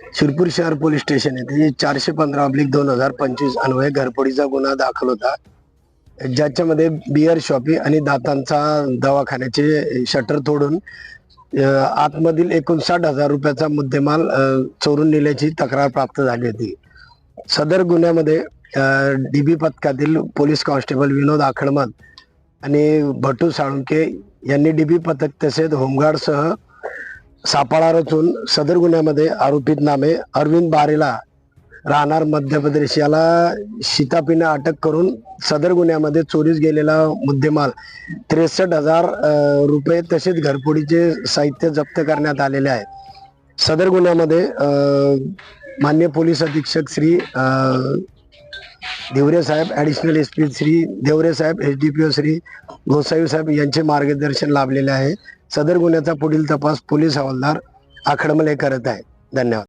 शिरपूर शहर police station येथे चारशे पंधरा अब्लिक दोन हजार पंचवीस अन्वये घरपोडीचा गुन्हा दाखल होता. ज्याच्यामध्ये बिअर शॉपी आणि दातांचा दवाखान्याचे शटर तोडून आतमधील एकोणसाठ हजार रुपयाचा मुद्देमाल चोरून नेल्याची तक्रार प्राप्त झाली होती. सदर गुन्ह्यामध्ये डीबी पथकातील पोलीस कॉन्स्टेबल विनोद आखडमत आणि भटू साळुंके यांनी डीबी पथक तसेच होमगार्डसह सापळा रचून सदर गुन्ह्यामध्ये आरोपित नामे अरविंद बारेला राहणार मध्य प्रदेश. याला शितापीने अटक करून सदर गुन्ह्यामध्ये चोरीस गेलेला मुद्देमाल त्रेसष्ट हजार रुपये तसेच घरफोडीचे साहित्य जप्त करण्यात आलेले आहे. सदर गुन्ह्यामध्ये मान्य पोलीस अधीक्षक श्री देवरे साहेब additional S P Shri Deore साहेब H D P O Shri Gosavi साहेब यांचे मार्गदर्शन लाभलेले आहे. सदर गुन्ह्याचा पुढील तपास पोलीस हवालदार आखडमले करत आहेत. धन्यवाद.